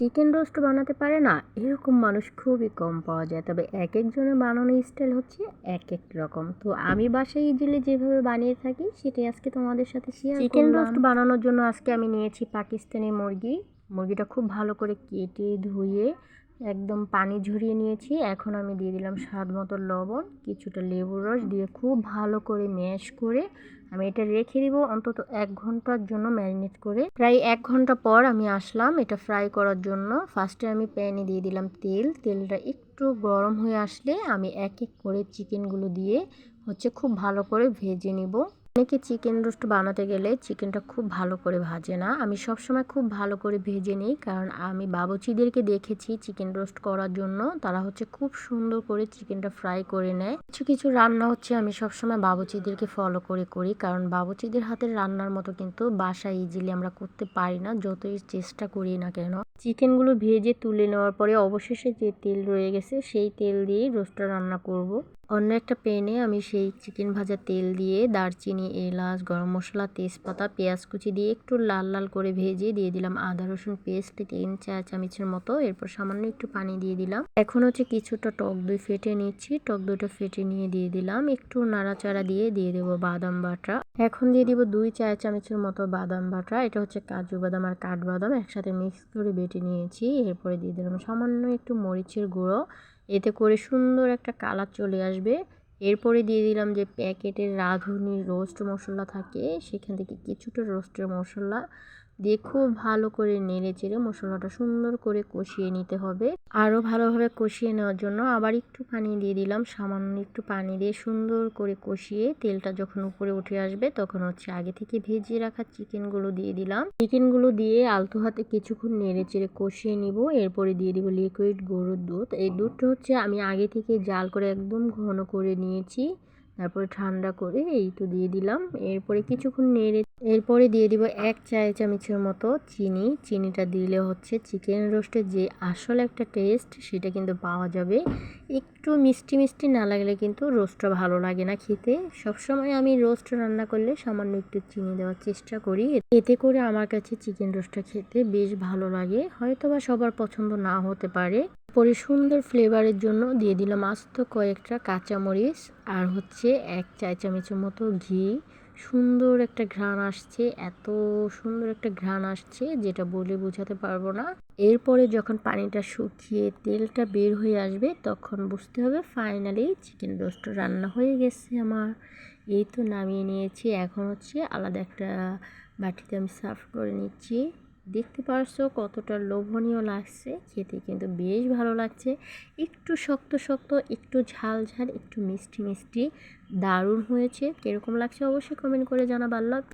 Chicken roast বানাতে পারে না এরকম মানুষ খুবই কম পাওয়া যায়। তবে এক একজনের বানানো স্টাইল হচ্ছে এক এক রকম। তো আমি বাসায় ইজিলি যেভাবে বানিয়ে থাকি সেটাই আজকে তোমাদের সাথে শেয়ার চিকেন রোস্ট বানানোর জন্য আজকে আমি নিয়েছি পাকিস্তানি মুরগি। মুরগিটা খুব ভালো করে কেটে ধুয়ে একদম পানি ঝরিয়ে নিয়েছি। এখন আমি দিয়ে দিলাম স্বাদ মতো লবণ কিছুটা লেবুর রস দিয়ে খুব ভালো করে ম্যাশ করে আমি এটা রেখে দিব, অন্তত এক ঘণ্টার জন্য ম্যারিনেট করে। প্রায় এক ঘণ্টা পর আমি আসলাম এটা ফ্রাই করার জন্য। ফার্স্টে আমি প্যানে দিয়ে দিলাম তেল। তেলটা একটু গরম হয়ে আসলে আমি এক এক করে চিকেনগুলো দিয়ে হচ্ছে খুব ভালো করে ভেজে নিব। অনেকে চিকেন রোস্ট বানাতে গেলে চিকেনটা খুব ভালো করে ভাজে না। আমি সবসময় খুব ভালো করে ভেজে নিই কারণ আমি বাবুচিদেরকে দেখেছি চিকেন রোস্ট করার জন্য। তারা হচ্ছে খুব সুন্দর করে চিকেনটা ফ্রাই করে নেয়। কিছু কিছু রান্না হচ্ছে আমি সবসময় বাবুচিদেরকে ফলো করে করি কারণ বাবুচিদের হাতের রান্নার মতো কিন্তু বাসায় ইজিলি আমরা করতে পারি না। যতই চেষ্টা করি না কেন। চিকেনগুলো ভেজে তুলে নেওয়ার পরে অবশেষে যে তেল রয়ে গেছে, সেই তেল দিয়েই রোস্টটা রান্না করব। অন্য একটা প্যানে আমি সেই চিকেন ভাজা তেল দিয়ে দারচিনি, এলাচ, গরম মশলা, তেজপাতা, পেঁয়াজ কুচি দিয়ে একটু লাল লাল করে ভেজে দিয়ে দিলাম আদা, রসুন পেস্ট, তিন চার চামচের মতো। এরপর সামান্য একটু পানি দিয়ে দিলাম। এখন হচ্ছে কিছুটা টক দই ফেটে নিচ্ছি। টক দইটা ফেটে নিয়ে দিয়ে দিলাম। একটু নাড়াচাড়া দিয়ে দিয়ে দেবো বাদাম বাটা। এখন দিয়ে দিব দুই চা চামচের মতো বাদাম বাটা। এটা হচ্ছে কাজু বাদাম আর কাঠবাদাম একসাথে মিক্স করে বেটে নিয়েছি। এরপরে দিয়ে দিলাম সামান্য একটু মরিচের গুঁড়ো। এতে করে সুন্দর একটা কালার চলে আসবে। এরপরে দিয়ে দিলাম যে প্যাকেটের রাঁধুনি রোস্ট মশলা থাকে, সেখান থেকে কিছুটা রোস্টের মশলা দিয়ে খুব ভালো করে নেড়ে চেড়ে মশলাটা সুন্দর করে কষিয়ে নিতে হবে। আরও ভালোভাবে কষিয়ে নেওয়ার জন্য আবার একটু পানি দিয়ে দিলাম। সামান্য একটু পানি দিয়ে সুন্দর করে কষিয়ে তেলটা যখন উপরে উঠে আসবে তখন হচ্ছে আগে থেকে ভেজে রাখা চিকেনগুলো দিয়ে দিলাম। চিকেনগুলো দিয়ে আলতো হাতে কিছুক্ষণ নেড়ে চেড়ে কষিয়ে নিব। এরপরে দিয়ে দিব লিকুইড গরুর দুধ। এই দুধটা হচ্ছে আমি আগে থেকে জাল করে একদম ঘন করে নিয়েছি। তারপরে ঠান্ডা করে এই তো দিয়ে দিলাম। এরপরে কিছুক্ষণ নেড়ে, এরপরে দিয়ে দিব এক চায় চামচের মতো চিনি। চিনিটা দিলে হচ্ছে চিকেন রোস্টের যে আসল একটা টেস্ট সেটা কিন্তু পাওয়া যাবে। একটু মিষ্টি মিষ্টি না লাগলে কিন্তু রোস্টটা ভালো লাগে না খেতে। সবসময় আমি রোস্ট রান্না করলে সামান্য একটু চিনি দেওয়ার চেষ্টা করি। এতে করে আমার কাছে চিকেন রোস্টটা খেতে বেশ ভালো লাগে। হয়তো বা সবার পছন্দ না হতে পারে। পরে সুন্দর ফ্লেভারের জন্য দিয়ে দিলাম আস্ত কয়েকটা কাঁচামরিচ আর হচ্ছে এক চায় চামচের মতো ঘি। সুন্দর একটা ঘ্রাণ আসছে, এত সুন্দর একটা ঘ্রাণ আসছে যেটা বলে বোঝাতে পারব না। এরপরে যখন পানিটা শুকিয়ে তেলটা বের হয়ে আসবে তখন বুঝতে হবে ফাইনালি চিকেন রোস্ট রান্না হয়ে গেছে আমার। এই তো নামিয়ে নিয়েছি, এখন হচ্ছে আলাদা একটা বাটিতে আমি সার্ভ করে নিচ্ছি। দেখতে পারছ কতটা লোভনীয় লাগছে। খেতে কিন্তু বেশ ভালো লাগছে। একটু শক্ত শক্ত, একটু ঝাল ঝাল, একটু মিষ্টি মিষ্টি দারুণ হয়েছে। কীরকম লাগছে অবশ্যই কমেন্ট করে জানাবার